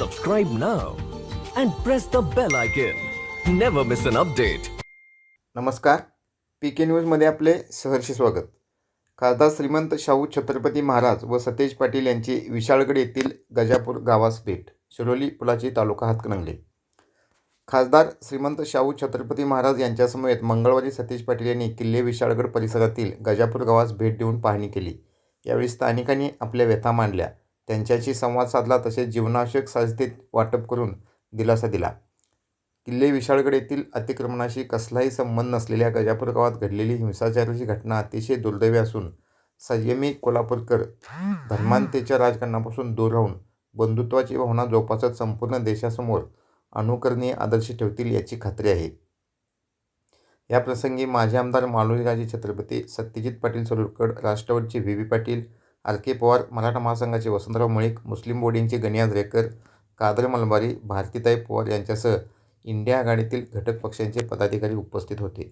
subscribe now and press the bell icon. Never miss an update. नमस्कार. P K न्यूजमध्ये आपले सहर्ष स्वागत. खासदार श्रीमंत शाहू छत्रपती महाराज व सतेज पाटील यांची विशाळगड येथील गजापूर गावास भेट. शिरोली पुलाची तालुका हातकणंगले. खासदार श्रीमंत शाहू छत्रपती महाराज यांच्यासमवेत मंगळवारी सतेज पाटील यांनी किल्ले विशाळगड परिसरातील गजापूर गावास भेट देऊन पाहणी केली. यावेळी स्थानिकांनी आपल्या व्यथा मांडल्या. त्यांच्याशी संवाद साधला तसेच जीवनावश्यक साहित्य वाटप करून दिलासा दिला. किल्ले विशाळगड येथील अतिक्रमणाशी कसलाही संबंध नसलेल्या गजापूर गावात घडलेली हिंसाचाराची घटना अतिशय दुर्दैवी असून संयमी कोल्हापूरकर धर्मांतेच्या राजकारणापासून दूर राहून बंधुत्वाची भावना जोपासत संपूर्ण देशासमोर अनुकरणीय आदर्श ठेवतील याची खात्री आहे. या प्रसंगी माजी आमदार मालोलीराजे छत्रपती सत्यजित पाटील सलुरकड राष्ट्रवादीचे V. V. Patil R K Pawar Maratha महासंघाचे वसंतराव मुळीक मुस्लिम बोर्डिंगचे गनियाज रेकर कादर मलबारी भारतीताई पवार यांच्यासह इंडिया आघाडीतील घटक पक्षांचे पदाधिकारी उपस्थित होते.